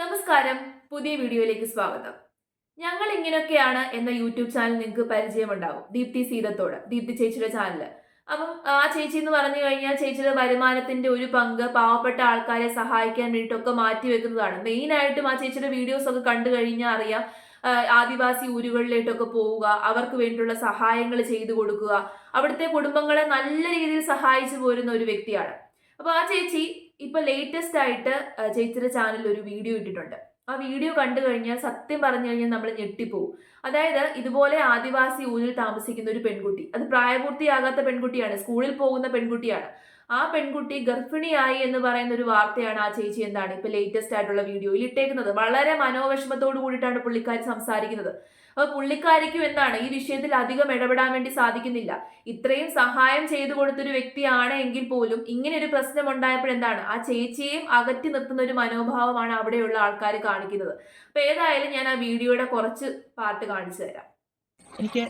നമസ്കാരം. പുതിയ വീഡിയോയിലേക്ക് സ്വാഗതം. ഞങ്ങൾ ഇങ്ങനെയൊക്കെയാണ് എന്ന യൂട്യൂബ് ചാനൽ നിങ്ങൾക്ക് പരിചയമുണ്ടാവും. ദീപ്തി സീതത്തോട് ദീപ്തി ചേച്ചിയുടെ ചാനൽ അപ്പം ആ ചേച്ചി എന്ന് പറഞ്ഞു കഴിഞ്ഞാൽ ചേച്ചിയുടെ വരുമാനത്തിന്റെ ഒരു പങ്ക് പാവപ്പെട്ട ആൾക്കാരെ സഹായിക്കാൻ വേണ്ടിയിട്ടൊക്കെ മാറ്റി വെക്കുന്നതാണ്. മെയിൻ ആയിട്ടും ആ ചേച്ചിയുടെ വീഡിയോസ് ഒക്കെ കണ്ടു കഴിഞ്ഞാൽ അറിയാം. ആദിവാസി ഊരുകളിലേട്ടൊക്കെ പോവുക അവർക്ക് വേണ്ടിയിട്ടുള്ള സഹായങ്ങൾ ചെയ്തു കൊടുക്കുക. അവിടുത്തെ കുടുംബങ്ങളെ നല്ല രീതിയിൽ സഹായിച്ചു പോരുന്ന ഒരു വ്യക്തിയാണ്. അപ്പൊ ആ ചേച്ചി ഇപ്പൊ ലേറ്റസ്റ്റ് ആയിട്ട് ചേച്ചിയുടെ ചാനലിൽ ഒരു വീഡിയോ ഇട്ടിട്ടുണ്ട്. ആ വീഡിയോ കണ്ടു കഴിഞ്ഞാൽ സത്യം പറഞ്ഞു കഴിഞ്ഞാൽ നമ്മൾ ഞെട്ടിപ്പോവും. അതായത് ഇതുപോലെ ആദിവാസി ഊരിൽ താമസിക്കുന്ന ഒരു പെൺകുട്ടി. അത് പ്രായപൂർത്തിയാകാത്ത പെൺകുട്ടിയാണ് സ്കൂളിൽ പോകുന്ന പെൺകുട്ടിയാണ്. ആ പെൺകുട്ടി ഗർഭിണിയായി എന്ന് പറയുന്ന ഒരു വാർത്തയാണ് ആ ചേച്ചി എന്താണ് ഇപ്പൊ ലേറ്റസ്റ്റ് ആയിട്ടുള്ള വീഡിയോയിൽ ഇട്ടേക്കുന്നത്. വളരെ മനോവിഷമത്തോട് കൂടിയിട്ടാണ് പുള്ളിക്കാരി സംസാരിക്കുന്നത്. അപ്പൊ പുള്ളിക്കാരിക്കും എന്താണ് ഈ വിഷയത്തിൽ അധികം ഇടപെടാൻ വേണ്ടി സാധിക്കുന്നില്ല. ഇത്രയും സഹായം ചെയ്തു കൊടുത്തൊരു വ്യക്തിയാണ് എങ്കിൽ പോലും ഇങ്ങനെ ഒരു പ്രശ്നം ഉണ്ടായപ്പോഴെന്താണ് ആ ചേച്ചിയെയും അകറ്റി നിർത്തുന്ന ഒരു മനോഭാവമാണ് അവിടെയുള്ള ആൾക്കാർ കാണിക്കുന്നത്. അപ്പൊ ഏതായാലും ഞാൻ ആ വീഡിയോയുടെ കുറച്ച് പാർട്ട് കാണിച്ചു തരാം. എനിക്ക്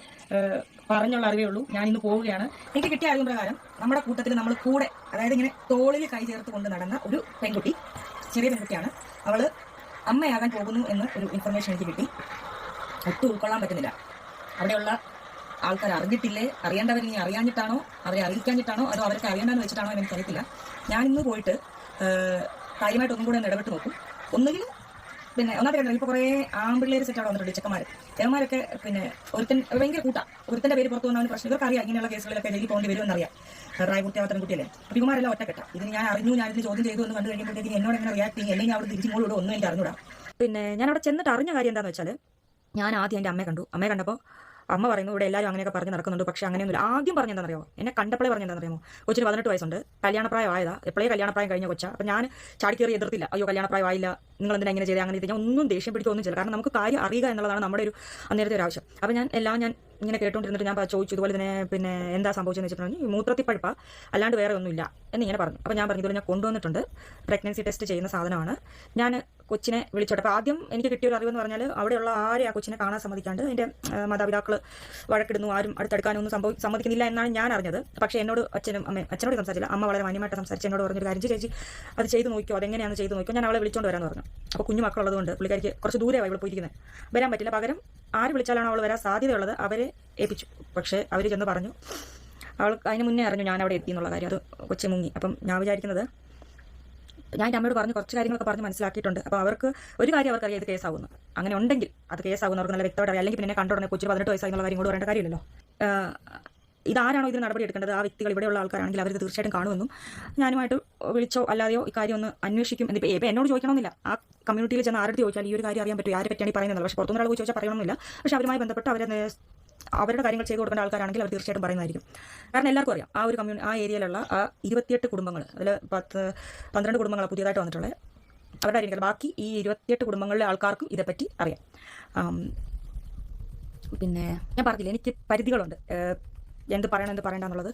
പറഞ്ഞുള്ള അറിവേ ഉള്ളൂ. ഞാൻ ഇന്ന് പോവുകയാണ്. എനിക്ക് കിട്ടിയ അറിവ് പ്രകാരം നമ്മുടെ കൂട്ടത്തിൽ നമ്മൾ കൂടെ അതായത് ഇങ്ങനെ തോളിൽ കൈ ചേർത്ത് കൊണ്ട് നടന്ന ഒരു പെൺകുട്ടി ചെറിയ പെൺകുട്ടിയാണ്. അവൾ അമ്മയാകാൻ പോകുന്നു എന്ന് ഒരു ഇൻഫർമേഷൻ എനിക്ക് കിട്ടി. ഒട്ടും ഉൾക്കൊള്ളാൻ പറ്റുന്നില്ല. അവിടെയുള്ള ആൾക്കാർ അറിഞ്ഞിട്ടില്ലേ? അറിയേണ്ടവർ ഇനി അറിയാഞ്ഞിട്ടാണോ? അവരെ അറിയിക്കാഞ്ഞിട്ടാണോ? അതോ അവർക്ക് അറിയണ്ടെന്ന് വെച്ചിട്ടാണോ എനിക്ക് എനിക്കറിയത്തില്ല. ഞാൻ ഇന്ന് പോയിട്ട് കാര്യമായിട്ട് ഒന്നും കൂടെ ഒന്ന് ഇടപെട്ട് നോക്കും. ഒന്നുകിൽ പിന്നെ ഒന്നാമത്തെ കാര്യം ഇപ്പോൾ കുറേ ആമ്പിള്ളേര് സെറ്റ് അവിടെ വന്നിട്ടുണ്ട് ചെക്കന്മാർ ചെക്കന്മാരൊക്കെ പിന്നെ ഒരുത്തൻ ഭയങ്കര കൂട്ടാ. ഒരുത്തന്റെ പേര് പുറത്തു വന്നവന് പ്രശ്നം. ഇവർക്ക് അറിയാം ഇങ്ങനെയുള്ള കേസുകളിലൊക്കെ ജയിലിൽ പോകേണ്ടി വരുമെന്നറിയാം പ്രായപൂർത്തിയാവാത്ത കുട്ടിയല്ലേ അപ്പോൾ ഇവന്മാരെല്ലാം ഒറ്റക്കെട്ട. ഇതിന് ഞാൻ അറിഞ്ഞു ഞാൻ ഇതിന് ചോദ്യം ചെയ്തു എന്ന് കണ്ടു കഴിയുമ്പോഴത്തേക്ക് എന്നോട് എങ്ങനെ റിയാക്ട് ചെയ്യും? അല്ലെങ്കിൽ അവിടെ തിരിച്ചു ഇങ്ങോട്ട് ഒന്നും എനിക്ക് അറിഞ്ഞൂടാ. പിന്നെ ഞാൻ അവിടെ ചെന്നിട്ട് അറിഞ്ഞ കാര്യം എന്താണെന്ന് വെച്ചാൽ ഞാൻ ആദ്യം എന്റെ അമ്മയെ കണ്ടു. അമ്മയെ കണ്ടപ്പോൾ അമ്മ പറയുന്നു ഇവിടെ എല്ലാവരും അങ്ങനെയൊക്കെ പറഞ്ഞ് നടക്കുന്നുണ്ട്. പക്ഷേ അങ്ങനെയൊന്നുമില്ല. ആദ്യം പറഞ്ഞെന്താണെന്നറിയോ എന്നെ കണ്ടപ്പോഴേ പറഞ്ഞെന്താണെന്നറിയോ കൊച്ചിന് പതിനെട്ട് വയസ്സുണ്ട്. കല്യാണപ്രായം ആയതാ. എപ്പോഴേ കല്യാണപ്രായം കഴിഞ്ഞ കൊച്ചാ. അപ്പം ഞാൻ ചാടിക്കേറി എതിർത്തില്ല. അയ്യോ കല്യാണപ്രായം ആയില്ല. നിങ്ങൾ എന്തിനാ എങ്ങനെ ചെയ്തത് അങ്ങനെ ഞാൻ ഒന്നും ദേഷ്യം പിടിക്കൊന്നും ചെയ്യില്ല കാരണം നമുക്ക് കാര്യം അറിയുക എന്നുള്ളതാണ് നമ്മുടെ ഒരു അന്നേരത്തെ ഒരു ആവശ്യം. അപ്പം ഞാൻ എല്ലാം ഞാൻ ഇങ്ങനെ കേട്ടോണ്ടിരുന്നിട്ട് ഞാൻ ചോദിച്ചു ഇതുപോലെ തന്നെ പിന്നെ എന്താ സംഭവിച്ചതെന്ന് വെച്ചിട്ടുണ്ടെങ്കിൽ മൂത്രത്തിൽ പഴുപ്പ അല്ലാണ്ട് വേറെ ഒന്നുമില്ല. എന്നിങ്ങനെ പറഞ്ഞു. അപ്പോൾ ഞാൻ പറഞ്ഞു ഇതുപോലെ ഞാൻ കൊണ്ടുവന്നിട്ടുണ്ട്. പ്രഗ്നൻസി ടെസ്റ്റ് ചെയ്യുന്ന സാധനമാണ്. ഞാൻ കൊച്ചിനെ വിളിച്ചോട്ടെ. അപ്പോൾ ആദ്യം എനിക്ക് കിട്ടിയൊരു അറിവെന്ന് പറഞ്ഞാൽ അവിടെയുള്ള ആരെ ആ കൊച്ചിനെ കാണാൻ സമ്മതിക്കാണ്ട് എന്റെ മാതാപിതാക്കൾ വഴക്കിടുന്നു ആരും അടുത്തെടുക്കാനൊന്നും സംഭവി സമ്മതിക്കുന്നില്ല എന്നാണ് ഞാൻ അറിഞ്ഞത്. പക്ഷേ എന്നോട് അച്ഛനും അമ്മയും അച്ഛനോട് സംസാരിച്ചില്ല. അമ്മ വളരെ മാന്യമായിട്ട് സംസാരിച്ച് എന്നോട് പറഞ്ഞൊരു കാര്യം ചേച്ചി അത് ചെയ്ത് നോക്കിയോ അതെങ്ങനെയാണ് ചെയ്ത് നോക്കിയോ ഞാൻ അവളെ വിളിച്ചോണ്ട് വരാമെന്ന് പറഞ്ഞു. അപ്പോൾ കുഞ്ഞു മക്കളുള്ളതുകൊണ്ട് പുള്ളിക്കാരിക്ക് കുറച്ച് ദൂരമായി ഇവിടെ പോയിരിക്കുന്നത് വരാൻ പറ്റില്ല. പകരം ആര് വിളിച്ചാലാണ് അവൾ വരാൻ സാധ്യതയുള്ളത് അവരെ ഏൽപ്പിച്ചു. പക്ഷേ അവർ ചെന്ന് പറഞ്ഞു അവൾ അതിന് മുന്നേ അറിഞ്ഞു ഞാൻ അവിടെ എത്തി എന്നുള്ള കാര്യം. അത് കൊച്ചു മുങ്ങി. അപ്പം ഞാൻ വിചാരിക്കുന്നത് ഞാൻ എന്റെ അമ്മയോട് പറഞ്ഞ് കുറച്ച് കാര്യങ്ങളൊക്കെ പറഞ്ഞ് മനസ്സിലാക്കിയിട്ടുണ്ട്. അപ്പോൾ അവർക്ക് ഒരു കാര്യം അവർക്ക് അറിയാം ഇത് കേസാവുന്നു അങ്ങനെ ഉണ്ടെങ്കിൽ അത് കേസാവുന്നു അവർക്ക് നല്ല വ്യക്തമായിട്ട് അല്ലെങ്കിൽ പിന്നെ കണ്ടുടനെ കൊച്ചിന് പതിനെട്ട് വയസ്സായി എന്നുള്ള കാര്യം കൂടെ പറയേണ്ട കാര്യമില്ലല്ലോ. ഇതാരാണോ ഇതിന് നടപടി എടുക്കേണ്ടത്? ആ വ്യക്തികൾ ഇവിടെയുള്ള ആൾക്കാരാണെങ്കിൽ അവർ തീർച്ചയായിട്ടും കാണുമെന്നും ഞാനുമായിട്ട് വിളിച്ചോ അല്ലാതെയോ ഈ കാര്യം ഒന്ന് അന്വേഷിക്കും. എന്നിപ്പോൾ ഇപ്പോൾ എന്നോട് ചോദിക്കണമെന്നില്ല. ആ കമ്മ്യൂണിറ്റിയിൽ ചെന്ന് ആരുടെ ചോദിച്ചാൽ ഈ ഒരു കാര്യം അറിയാൻ പറ്റും. ആരെ പറ്റിയാണ് പറയുന്നത് പക്ഷേ പുറത്തുനിന്ന് ആൾ ചോദിച്ചാൽ പറയണമെന്നില്ല. പക്ഷേ അവരുമായി ബന്ധപ്പെട്ട് അവരെ അവരുടെ കാര്യങ്ങൾ ചെയ്തു കൊടുക്കേണ്ട ആൾക്കാരാണെങ്കിൽ അവർ തീർച്ചയായിട്ടും പറയുന്നതായിരിക്കും. കാരണം എല്ലാവർക്കും അറിയാം ആ ഒരു കമ്മ്യൂണി ആ ഏരിയയിലുള്ള ആ ഇരുപത്തിയെട്ട് കുടുംബങ്ങൾ അതിൽ പത്ത് പന്ത്രണ്ട് കുടുംബങ്ങളാണ് പുതിയതായിട്ട് വന്നിട്ടുള്ളത്. അവരുടെ ആയിരിക്കും ബാക്കി ഈ ഇരുപത്തിയെട്ട് കുടുംബങ്ങളിലെ ആൾക്കാർക്കും ഇതേപ്പറ്റി അറിയാം. പിന്നെ ഞാൻ പറഞ്ഞില്ല എനിക്ക് പരിധികളുണ്ട്. എന്ത് പറയണം എന്ത് പറയണ്ട എന്നുള്ളത്.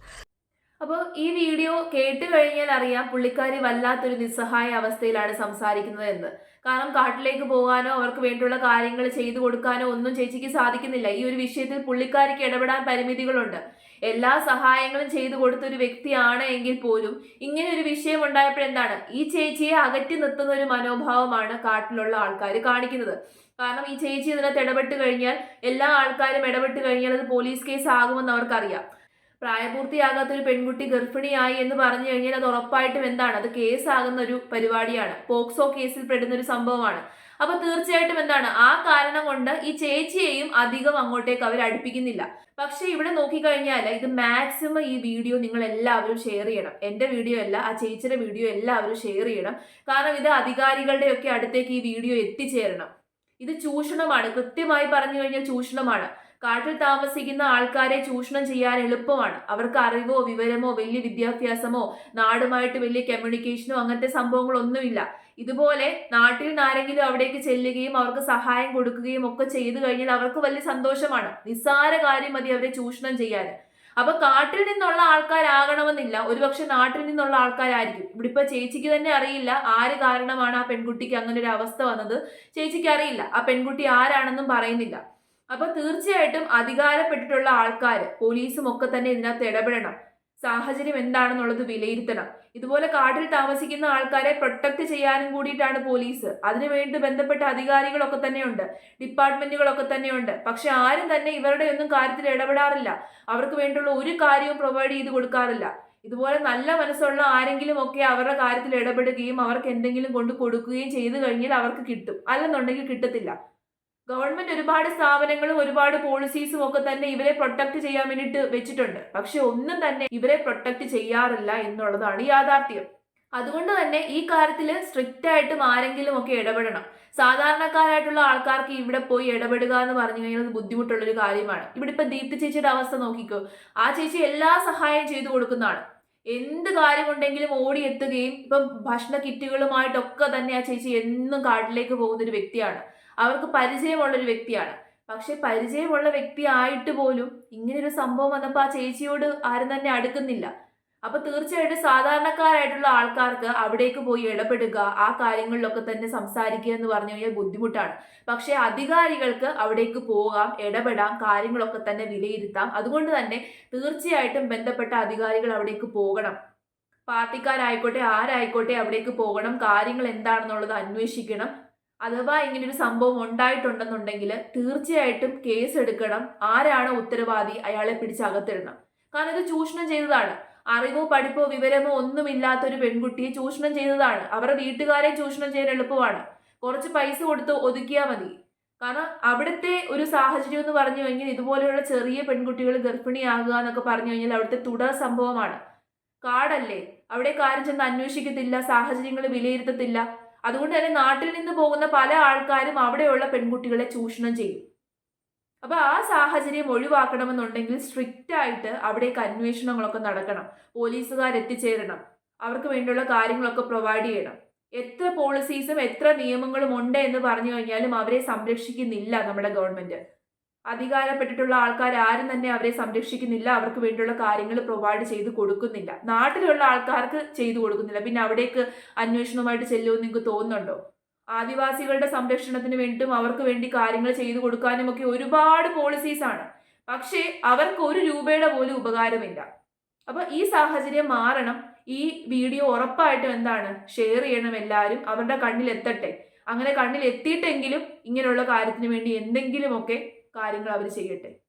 അപ്പോൾ ഈ വീഡിയോ കേട്ട് കഴിഞ്ഞാൽ അറിയാം പുള്ളിക്കാരി വല്ലാത്തൊരു നിസ്സഹായ അവസ്ഥയിലാണ് സംസാരിക്കുന്നത് എന്ന്. കാരണം കാട്ടിലേക്ക് പോകാനോ അവർക്ക് വേണ്ടിയുള്ള കാര്യങ്ങൾ ചെയ്തു കൊടുക്കാനോ ഒന്നും ചേച്ചിക്ക് സാധിക്കുന്നില്ല. ഈ ഒരു വിഷയത്തിൽ പുള്ളിക്കാരിക്ക് ഇടപെടാൻ പരിമിതികളുണ്ട്. എല്ലാ സഹായങ്ങളും ചെയ്തു കൊടുത്ത ഒരു വ്യക്തിയാണ് എങ്കിൽ പോലും ഇങ്ങനെ ഒരു വിഷയം ഉണ്ടായപ്പോൾ എന്താണ്? ഈ ചേച്ചിയെ അകറ്റി നിർത്തുന്ന ഒരു മനോഭാവമാണ് കാട്ടിലുള്ള ആൾക്കാർ കാണിക്കുന്നത്. കാരണം ഈ ചേച്ചി ഇതിനകത്ത് ഇടപെട്ട് കഴിഞ്ഞാൽ എല്ലാ ആൾക്കാരും ഇടപെട്ട് കഴിഞ്ഞാൽ അത് പോലീസ് കേസ് ആകുമെന്ന് അവർക്കറിയാം. പ്രായപൂർത്തിയാകാത്ത ഒരു പെൺകുട്ടി ഗർഭിണിയായി എന്ന് പറഞ്ഞു കഴിഞ്ഞാൽ അത് ഉറപ്പായിട്ടും എന്താണ്? അത് കേസാകുന്ന ഒരു പരിപാടിയാണ്. പോക്സോ കേസിൽ പെടുന്ന ഒരു സംഭവമാണ്. അപ്പൊ തീർച്ചയായിട്ടും എന്താണ്? ആ കാരണം കൊണ്ട് ഈ ചേച്ചിയെയും അധികം അങ്ങോട്ടേക്ക് അവർ അടുപ്പിക്കുന്നില്ല. പക്ഷെ ഇവിടെ നോക്കിക്കഴിഞ്ഞാൽ ഇത് മാക്സിമം ഈ വീഡിയോ നിങ്ങൾ എല്ലാവരും ഷെയർ ചെയ്യണം. എന്റെ വീഡിയോ അല്ല ആ ചേച്ചിയുടെ വീഡിയോ എല്ലാവരും ഷെയർ ചെയ്യണം. കാരണം ഇത് അധികാരികളുടെ ഒക്കെ അടുത്തേക്ക് ഈ വീഡിയോ എത്തിച്ചേരണം. ഇത് ചൂഷണമാണ്. കൃത്യമായി പറഞ്ഞു കഴിഞ്ഞാൽ ചൂഷണമാണ്. കാട്ടിൽ താമസിക്കുന്ന ആൾക്കാരെ ചൂഷണം ചെയ്യാൻ എളുപ്പമാണ്. അവർക്ക് അറിവോ വിവരമോ വലിയ വിദ്യാഭ്യാസമോ നാടുമായിട്ട് വലിയ കമ്മ്യൂണിക്കേഷനോ അങ്ങനത്തെ സംഭവങ്ങളൊന്നുമില്ല. ഇതുപോലെ നാട്ടിൽ നിന്നാരെങ്കിലും അവിടേക്ക് ചെല്ലുകയും അവർക്ക് സഹായം കൊടുക്കുകയും ഒക്കെ ചെയ്തു കഴിഞ്ഞാൽ അവർക്ക് വലിയ സന്തോഷമാണ്. നിസ്സാര കാര്യം മതി അവരെ ചൂഷണം ചെയ്യാൻ. അപ്പൊ കാട്ടിൽ നിന്നുള്ള ആൾക്കാരാകണമെന്നില്ല. ഒരുപക്ഷെ നാട്ടിൽ നിന്നുള്ള ആൾക്കാരായിരിക്കും. ഇവിടെ ഇപ്പൊ ചേച്ചിക്ക് തന്നെ അറിയില്ല ആര് കാരണമാണ് ആ പെൺകുട്ടിക്ക് അങ്ങനെ ഒരു അവസ്ഥ വന്നത്. ചേച്ചിക്ക് അറിയില്ല. ആ പെൺകുട്ടി ആരാണെന്നും പറയുന്നില്ല. അപ്പൊ തീർച്ചയായിട്ടും അധികാരപ്പെട്ടിട്ടുള്ള ആൾക്കാർ പോലീസും ഒക്കെ തന്നെ ഇതിനകത്ത് ഇടപെടണം. സാഹചര്യം എന്താണെന്നുള്ളത് വിലയിരുത്തണം. ഇതുപോലെ കാട്ടിൽ താമസിക്കുന്ന ആൾക്കാരെ പ്രൊട്ടക്ട് ചെയ്യാനും കൂടിയിട്ടാണ് പോലീസ്. അതിനുവേണ്ടി ബന്ധപ്പെട്ട അധികാരികളൊക്കെ തന്നെയുണ്ട്. ഡിപ്പാർട്ട്മെന്റുകളൊക്കെ തന്നെയുണ്ട്. പക്ഷെ ആരും തന്നെ ഇവരുടെ ഒന്നും കാര്യത്തിൽ ഇടപെടാറില്ല. അവർക്ക് വേണ്ടിയുള്ള ഒരു കാര്യവും പ്രൊവൈഡ് ചെയ്ത് കൊടുക്കാറില്ല. ഇതുപോലെ നല്ല മനസ്സുള്ള ആരെങ്കിലും ഒക്കെ അവരുടെ കാര്യത്തിൽ ഇടപെടുകയും അവർക്ക് എന്തെങ്കിലും കൊണ്ട് കൊടുക്കുകയും ചെയ്തു കഴിഞ്ഞാൽ അവർക്ക് കിട്ടും. അല്ലെന്നുണ്ടെങ്കിൽ കിട്ടത്തില്ല. ഗവൺമെന്റ് ഒരുപാട് സ്ഥാപനങ്ങളും ഒരുപാട് പോളിസീസും ഒക്കെ തന്നെ ഇവരെ പ്രൊട്ടക്ട് ചെയ്യാൻ വേണ്ടിയിട്ട് വെച്ചിട്ടുണ്ട്. പക്ഷെ ഒന്നും തന്നെ ഇവരെ പ്രൊട്ടക്ട് ചെയ്യാറില്ല എന്നുള്ളതാണ് യാഥാർത്ഥ്യം. അതുകൊണ്ട് തന്നെ ഈ കാര്യത്തിൽ സ്ട്രിക്റ്റ് ആയിട്ടും ആരെങ്കിലും ഒക്കെ ഇടപെടണം. സാധാരണക്കാരായിട്ടുള്ള ആൾക്കാർക്ക് ഇവിടെ പോയി ഇടപെടുക എന്ന് പറഞ്ഞു കഴിഞ്ഞാൽ ബുദ്ധിമുട്ടുള്ള ഒരു കാര്യമാണ്. ഇവിടെ ഇപ്പൊ ദീപ്തി ചേച്ചിയുടെ അവസ്ഥ നോക്കിക്കോ. ആ ചേച്ചി എല്ലാ സഹായം ചെയ്തു കൊടുക്കുന്നതാണ്. എന്ത് കാര്യം ഉണ്ടെങ്കിലും കാര്യമുണ്ടെങ്കിലും ഓടിയെത്തുകയും ഇപ്പം ഭക്ഷണ കിറ്റുകളുമായിട്ടൊക്കെ തന്നെ ആ ചേച്ചി എന്നും കാട്ടിലേക്ക് പോകുന്ന ഒരു വ്യക്തിയാണ്. അവർക്ക് പരിചയമുള്ള ഒരു വ്യക്തിയാണ്. പക്ഷെ പരിചയമുള്ള വ്യക്തി ആയിട്ട് പോലും ഇങ്ങനൊരു സംഭവം വന്നപ്പോൾ ആ ചേച്ചിയോട് ആരും തന്നെ അടുക്കുന്നില്ല. അപ്പൊ തീർച്ചയായിട്ടും സാധാരണക്കാരായിട്ടുള്ള ആൾക്കാർക്ക് അവിടേക്ക് പോയി ഇടപെടുക ആ കാര്യങ്ങളിലൊക്കെ തന്നെ സംസാരിക്കുക എന്ന് പറഞ്ഞു കഴിഞ്ഞാൽ ബുദ്ധിമുട്ടാണ്. പക്ഷേ അധികാരികൾക്ക് അവിടേക്ക് പോകാം ഇടപെടാം കാര്യങ്ങളൊക്കെ തന്നെ വിലയിരുത്താം. അതുകൊണ്ട് തന്നെ തീർച്ചയായിട്ടും ബന്ധപ്പെട്ട അധികാരികൾ അവിടേക്ക് പോകണം. പാർട്ടിക്കാരായിക്കോട്ടെ ആരായിക്കോട്ടെ അവിടേക്ക് പോകണം. കാര്യങ്ങൾ എന്താണെന്നുള്ളത് അന്വേഷിക്കണം. അഥവാ ഒരു സംഭവം ഉണ്ടായിട്ടുണ്ടെന്നുണ്ടെങ്കിൽ തീർച്ചയായിട്ടും കേസ് എടുക്കണം ആരാണ് ഉത്തരവാദി അയാളെ പിടിച്ച് അകത്തിടണം കാരണം ഇത് ചൂഷണം ചെയ്തതാണ്. അറിവോ പഠിപ്പോ വിവരമോ ഒന്നുമില്ലാത്ത ഒരു പെൺകുട്ടിയെ ചൂഷണം ചെയ്തതാണ്. അവരുടെ വീട്ടുകാരെ ചൂഷണം ചെയ്യാൻ എളുപ്പമാണ്. കുറച്ച് പൈസ കൊടുത്ത് ഒതുക്കിയാൽ മതി. കാരണം അവിടുത്തെ ഒരു സാഹചര്യം എന്ന് പറഞ്ഞു കഴിഞ്ഞാൽ ഇതുപോലെയുള്ള ചെറിയ പെൺകുട്ടികൾ ഗർഭിണിയാകുക എന്നൊക്കെ പറഞ്ഞു കഴിഞ്ഞാൽ അവിടുത്തെ തുടർ സംഭവമാണ്. കാടല്ലേ? അവിടെ കാര്യം ചെന്ന് അന്വേഷിക്കത്തില്ല സാഹചര്യങ്ങൾ വിലയിരുത്തത്തില്ല. അതുകൊണ്ട് തന്നെ നാട്ടിൽ നിന്ന് പോകുന്ന പല ആൾക്കാരും അവിടെയുള്ള പെൺകുട്ടികളെ ചൂഷണം ചെയ്യും. അപ്പോൾ ആ സാഹചര്യം ഒഴിവാക്കണമെന്നുണ്ടെങ്കിൽ സ്ട്രിക്റ്റ് ആയിട്ട് അവിടേക്ക് അന്വേഷണങ്ങളൊക്കെ നടക്കണം. പോലീസുകാർ എത്തിച്ചേരണം. അവർക്ക് വേണ്ടിയുള്ള കാര്യങ്ങളൊക്കെ പ്രൊവൈഡ് ചെയ്യണം. എത്ര പോളിസീസും എത്ര നിയമങ്ങളും ഉണ്ട് എന്ന് പറഞ്ഞു കഴിഞ്ഞാലും അവരെ സംരക്ഷിക്കുന്നില്ല നമ്മുടെ ഗവൺമെന്റ് അധികാരപ്പെട്ടിട്ടുള്ള ആൾക്കാർ ആരും തന്നെ അവരെ സംരക്ഷിക്കുന്നില്ല. അവർക്ക് വേണ്ടിയുള്ള കാര്യങ്ങൾ പ്രൊവൈഡ് ചെയ്ത് കൊടുക്കുന്നില്ല. നാട്ടിലുള്ള ആൾക്കാർക്ക് ചെയ്തു കൊടുക്കുന്നില്ല. പിന്നെ അവിടേക്ക് അന്വേഷണവുമായിട്ട് ചെല്ലുമെന്ന് നിങ്ങൾക്ക് തോന്നുന്നുണ്ടോ? ആദിവാസികളുടെ സംരക്ഷണത്തിന് വേണ്ടിയിട്ടും അവർക്ക് വേണ്ടി കാര്യങ്ങൾ ചെയ്തു കൊടുക്കാനും ഒക്കെ ഒരുപാട് പോളിസീസ് ആണ്. പക്ഷേ അവർക്ക് ഒരു രൂപയുടെ പോലും ഉപകാരമില്ല. അപ്പൊ ഈ സാഹചര്യം മാറണം. ഈ വീഡിയോ ഉറപ്പായിട്ടും എന്താണ്? ഷെയർ ചെയ്യണം എല്ലാവരും. അവരുടെ കണ്ണിൽ എത്തട്ടെ അങ്ങനെ കണ്ണിൽ എത്തിയിട്ടെങ്കിലും ഇങ്ങനെയുള്ള കാര്യത്തിന് വേണ്ടി എന്തെങ്കിലുമൊക്കെ കാര്യങ്ങൾ അവർ ചെയ്യട്ടെ.